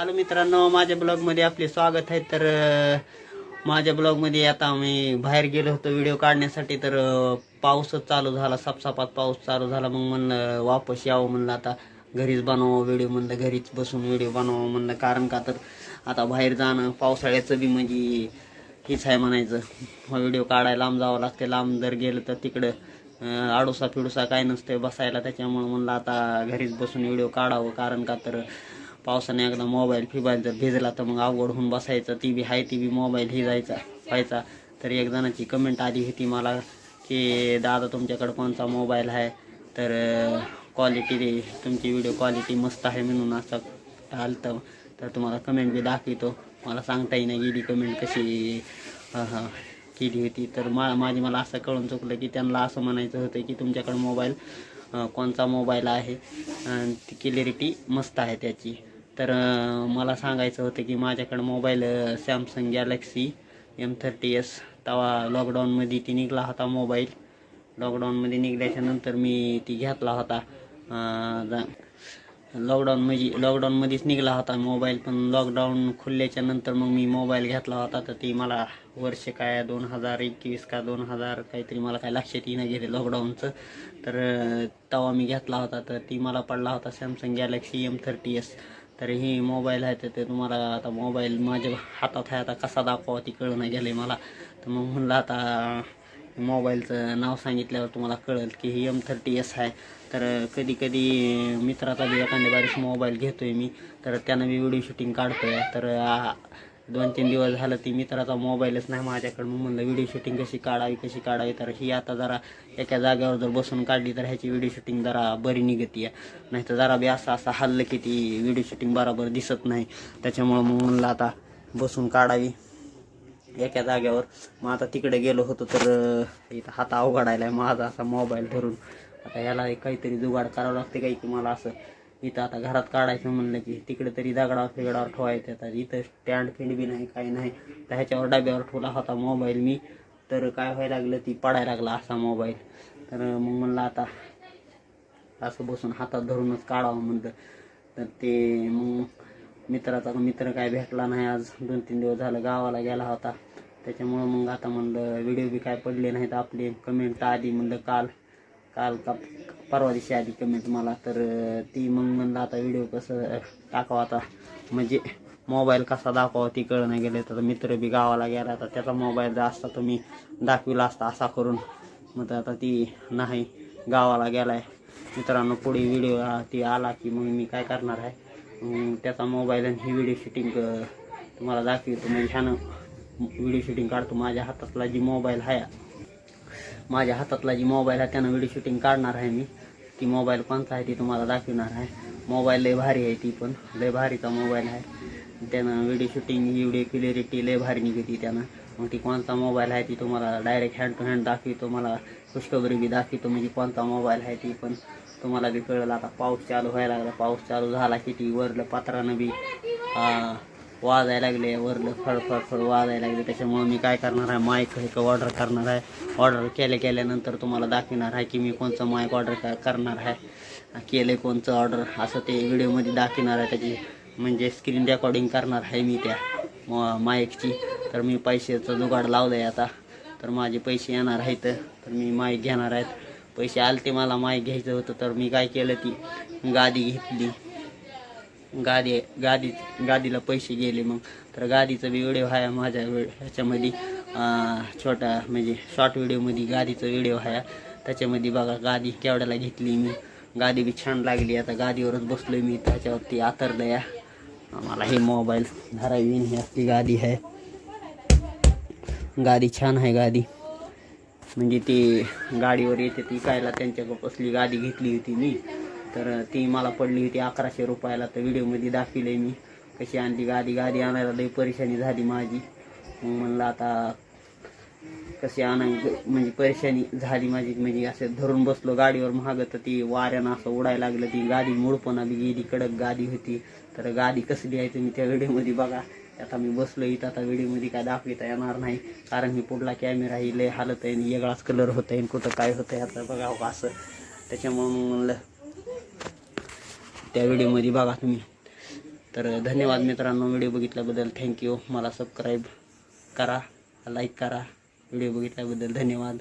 Hello मित्रांनो माझ्या ब्लॉगमध्ये आपले स्वागत आहे. तर माझ्या ब्लॉगमध्ये आता मी बाहेर गेलो होतो व्हिडिओ काढण्यासाठी. तर पाऊसच चालू झाला सपसापात पाऊस चालू झाला. मग म्हणलं वापस यावं म्हणलं आता. घरीच बनवावं व्हिडिओ म्हणलं घरीच बसून व्हिडिओ बनवावं म्हणलं. कारण का तर आता बाहेर जाणं पावसाळ्याचं बी म्हणजे हेच आहे म्हणायचं. व्हिडिओ काढायला लांब जावं लागते लांब जर गेलं तर तिकडं आडोसा फिडोसा काय नसते बसायला. त्याच्यामुळं म्हणलं आता घरीच बसून व्हिडिओ काढावं. कारण का तर पावसाने एकदा मोबाईल फिबाईल जर भिजला तर मग अवघड होऊन बसायचं. ती बी आहे ती बी मोबाईल ही जायचा व्हायचा. तर एक जणाची कमेंट आली होती मला की दादा तुमच्याकडं कोणता मोबाईल आहे? तर क्वालिटी तुमची व्हिडिओ क्वालिटी मस्त आहे म्हणून असं आलं तर तुम्हाला कमेंट बी दाखवतो. मला सांगता येईना गेली कमेंट कशी केली होती. तर मा माझी मला असं कळून चुकलं की त्यांना असं म्हणायचं होतं की तुमच्याकडं मोबाईल कोणता कोणचा मोबाईल आहे? आणि ती क्लिअरिटी मस्त आहे त्याची. तर मला सांगायचं होतं की माझ्याकडं mobile Samsung Galaxy M thirty S तेव्हा लॉकडाऊनमध्ये ती निघला होता मोबाईल. लॉकडाऊनमध्ये निघल्याच्या नंतर मी ती घेतला होता. जा- लॉकडाऊन म्हणजे लॉकडाऊनमध्येच निघाला होता मोबाईल पण लॉकडाऊन खुलल्याच्या नंतर मग मी मोबाईल घेतला होता. तर ती मला वर्ष काय दोन हजार एकवीस का दोन हजार काहीतरी मला काय लक्षात येईना गेले लॉकडाऊनचं तर तवा तेव्हा मी घेतला होता. तर ती मला पडला होता Samsung Galaxy M thirty S तर ही मोबाईल आहे तर ते तुम्हाला आता मोबाईल माझ्या हातात आहे आता कसा दाखवा ती कळून गेले मला. तर मग म्हणलं आता मोबाईलचं नाव सांगितल्यावर तुम्हाला कळेल की ही एम थर्टी एस आहे. तर कधी कधी मित्राचा बी एखाद्या बारीक मोबाईल घेतो आहे मी तर त्यानं मी व्हिडिओ शूटिंग काढतो आहे तर आ, दोन तीन दिवस झालं ती मित्राचा मोबाईलच नाही माझ्याकडं. मग म्हणलं व्हिडिओ शूटिंग कशी काढावी कशी काढावी? तर ही आता जरा एका जागेवर जर बसून काढली तर ह्याची व्हिडिओ शूटिंग जरा बरी निघती आहे नाही तर जरा बी असं असं हल्लं की ती व्हिडिओ शूटिंग बरोबर दिसत नाही. त्याच्यामुळं मग म्हणलं आता बसून काढावी. एका जागेवर. मग आता तिकडे गेलो होतो तर इथं हात अवघडायला आहे माझा असा मोबाईल धरून. आता ह्याला काहीतरी जुगाड करावं लागते काही की मला असं इथं आता घरात काढायचं म्हणलं की तिकडे तरी दगडावर फिगडावर ठेवायचं आता इथं स्टँड फिंड बी नाही काही नाही. तर ह्याच्यावर डब्यावर ठेवला होता मोबाईल मी. तर काय व्हायला लागलं ती पडायला लागला असा मोबाईल तर मग म्हणलं आता असं बसून हातात धरूनच काढावं म्हणलं. तर ते मग मित्राचा मित्र काय भेटला नाही आज. दोन तीन दिवस झालं गावाला गेला होता. त्याच्यामुळं मग आता म्हणलं व्हिडिओ बी काय पडले नाहीत आपले. कमेंट आधी म्हणलं काल काल का परवा दिवशी आली कमेंट मला तर ती मग म्हणलं आता व्हिडिओ कसं टाकावा आता. म्हणजे मोबाईल कसा दाखवा ती कळ नाही गेले तर मित्र बी गावाला गेला तर त्याचा मोबाईल जर असता तर मी दाखविला असता असा करून. मग आता ती नाही गावाला गेला आहे मित्रांनो पुढे व्हिडिओ ती आला की मग मी काय करणार आहे? मग त्याचा मोबाईल आणि ही व्हिडिओ शूटिंग तुम्हाला दाखवतो. म्हणजे ह्यानं व्हिडिओ शूटिंग काढतो. माझ्या हातातला जी मोबाईल आहे माझ्या हातातला जी मोबाईल आहे त्यानं व्हिडिओ शूटिंग काढणार आहे मी. ती मोबाईल कोणता आहे ती तुम्हाला दाखवणार आहे. मोबाईल लय भारी आहे ती पण. लय भारीचा मोबाईल आहे. त्यानं व्हिडिओ शूटिंग व्हिडिओ क्लिअरिटी लय भारी निघती त्यानं. मग ती कोणता मोबाईल आहे ती तुम्हाला डायरेक्ट हँड टू हँड दाखवतो मला खुशखबरी बी दाखवतो म्हणजे कोणता मोबाईल आहे ती पण. तुम्हाला बी कळलं आता पाऊस चालू व्हायला लागला. पाऊस चालू झाला की ती वरलं पात्रानं बी वाजायला लागले वरलं फळफळ फळ वाजायला लागले. त्याच्यामुळे मी काय करणार आहे? माईक एक ऑर्डर करणार आहे? ऑर्डर केल्या केल्यानंतर तुम्हाला दाखवणार आहे की मी कोणचं माईक ऑर्डर करणार आहे? केलं कोणचं ऑर्डर असं ते व्हिडिओमध्ये दाखवणार आहे त्याची. म्हणजे स्क्रीन रेकॉर्डिंग करणार आहे मी त्या म- माईकची तर मी पैशाचं जुगाड लावलं आहे आता. तर माझे पैसे येणार आहेत. तर मी माईक घेणार आहेत. पैसे आले ते मला माईक घ्यायचं होतं. तर मी काय केलं ती? गादी घेतली. गादी गादी गादीला पैसे गेले मग. तर गादीचा बी व्हिडिओ आहे माझ्या ह्याच्यामध्ये. छोटा म्हणजे शॉर्ट व्हिडिओमध्ये गादीचा व्हिडिओ आहे त्याच्यामध्ये बघा गादी केवढ्याला घेतली मी. गादी बी छान लागली. आता गादीवरच बसलो मी. त्याच्यावरती आतरलं या. मला हे मोबाईल धरावी ही असली गादी आहे गादी छान आहे गादी. म्हणजे ती गाडीवर येते ती कायला त्यांच्याकडे बसली गादी घेतली होती मी. तर ती मला पडली होती अकराशे रुपयाला. तर व्हिडिओमध्ये दाखविले मी. कशी आणली गादी. गादी आणायला लई परेशानी झाली माझी. मग म्हणलं आता कशी आणायची म्हणजे परेशानी झाली माझी. म्हणजे असं धरून बसलो गाडीवर महाग तर ती वाऱ्यानं असं उडायला लागलं. ती गादी मुळपणा बी गेली. कडक गादी होती. तर गादी कसली आहे तुम्ही त्या व्हिडिओमध्ये बघा. आता मी बसलो इथं. आता व्हिडिओमध्ये काय दाखविता येणार नाही. कारण मी पुढला कॅमेरा ही लय हालत आहे आणि वेगळाच कलर होत आहे कुठं काय होतं आहे आता बघा असं. त्याच्यामुळं म्हणलं त्या व्हिडिओमध्ये बघा तुम्ही. तर धन्यवाद मित्रांनो व्हिडिओ बघितल्याबद्दल थँक्यू मला सबस्क्राईब करा लाईक करा. व्हिडिओ बघितल्याबद्दल धन्यवाद.